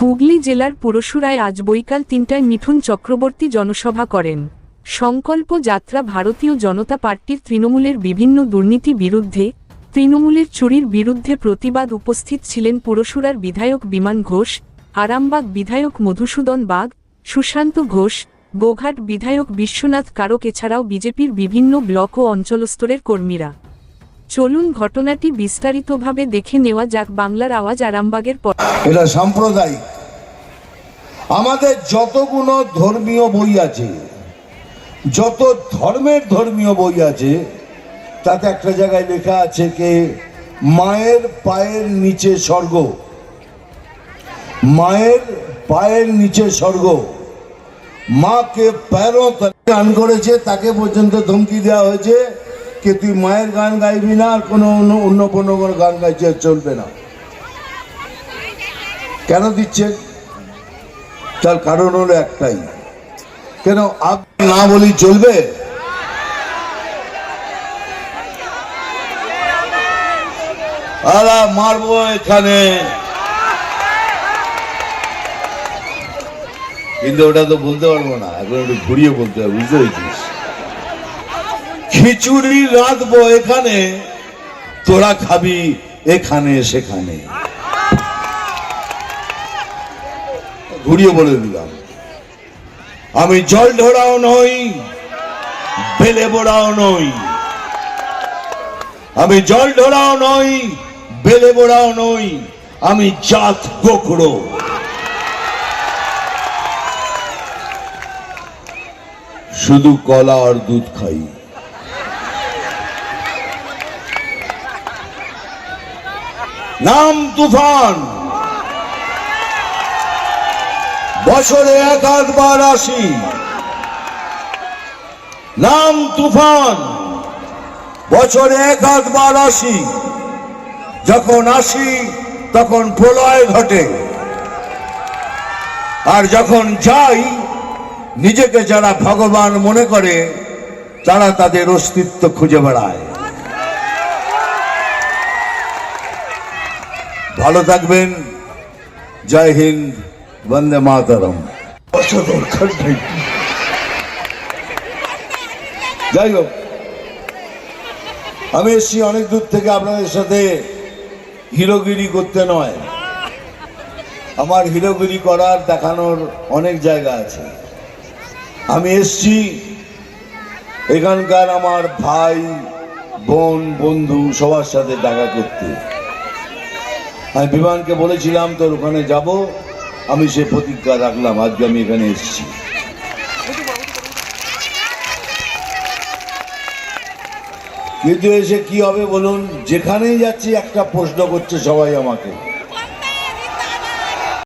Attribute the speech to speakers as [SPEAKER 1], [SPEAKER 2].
[SPEAKER 1] হুগলি জেলার পুরশুরায় আজ বৈকাল তিনটায় মিঠুন চক্রবর্তী জনসভা করেন। সংকল্প যাত্রা ভারতীয় জনতা পার্টির তৃণমূলের বিভিন্ন দুর্নীতি বিরুদ্ধে, তৃণমূলের চুরির বিরুদ্ধে প্রতিবাদ উপস্থিত ছিলেন পুরশুরার বিধায়ক বিমান ঘোষ, আরামবাগ বিধায়ক মধুসূদন বাগ, সুশান্ত ঘোষ, গোঘাট বিধায়ক বিশ্বনাথ কারক এছাড়াও বিজেপির বিভিন্ন ব্লক ও অঞ্চলস্তরের কর্মীরা। চলুন ঘটনাটি বিস্তারিতভাবে দেখে নেওয়া যাক বাংলার আওয়াজ আরামবাগের পর।
[SPEAKER 2] এটা সাম্প্রদায়িক। আমাদের যতগুলো ধর্মীয় বই আছে, যত ধর্মের ধর্মীয় বই আছে, তাতে একটা জায়গায় লেখা আছে কে, মায়ের পায়ের নিচে স্বর্গ। মায়ের পায়ের নিচে স্বর্গ। মাকে প্যারো গান করেছে, তাকে পর্যন্ত ধমকি দেওয়া হয়েছে। যে তুই মায়ের গান গাইবি না, আর কোনো অন্য অন্য কোনো গান গাইছে চলবে না। কেন দিচ্ছে? তার কারণ হলো একটাই। কেন আপনি না বলি চলবে? আলা মারবো এখানে। কিন্তু ওটা তো বলতে পারব না, এখন একটু ঘুরিয়ে বলতে হবে, বুঝতে পেরেছিস? খিচুড়ি রাঁধবো এখানে, তোরা খাবি এখানে, সেখানে। ঘুরিয়ে বলে দিলাম। আমি জল ঢোড়াও নই, বেলে বোড়াও নই। আমি জল ঢোড়াও নই, বেলে বোড়াও নই, আমি জাত গোখরো। শুধু কলা আর দুধ খাই। নাম তুফান। বছরে এক আধবার আসি। নাম তুফান। বছরে এক আধবার আসি। যখন আসি, তখন প্রলয় ঘটে। আর যখন যাই, নিজেকে যারা ভগবান মনে করে, তারা তাদের অস্তিত্ব খুঁজে বেড়ায়। ভালো থাকবেন। জয় হিন্দ, বন্দে মাতরম। নেই। যাই হোক, আমি এসছি অনেক দূর থেকে আপনাদের সাথে হিরোগিরি করতে নয়। আমার হিরোগিরি করার, দেখানোর অনেক জায়গা আছে। আমি এসছি এখানকার আমার ভাই, বোন, বন্ধু সবার সাথে দেখা করতে। আমি বিমানকে বলেছিলাম, তোর ওখানে যাব। আমি সে প্রতিজ্ঞা রাখলাম। আজকে আমি এখানে এসেছি। কিন্তু এসে কি হবে বলুন? যেখানেই যাচ্ছি, একটা প্রশ্ন করছে সবাই আমাকে।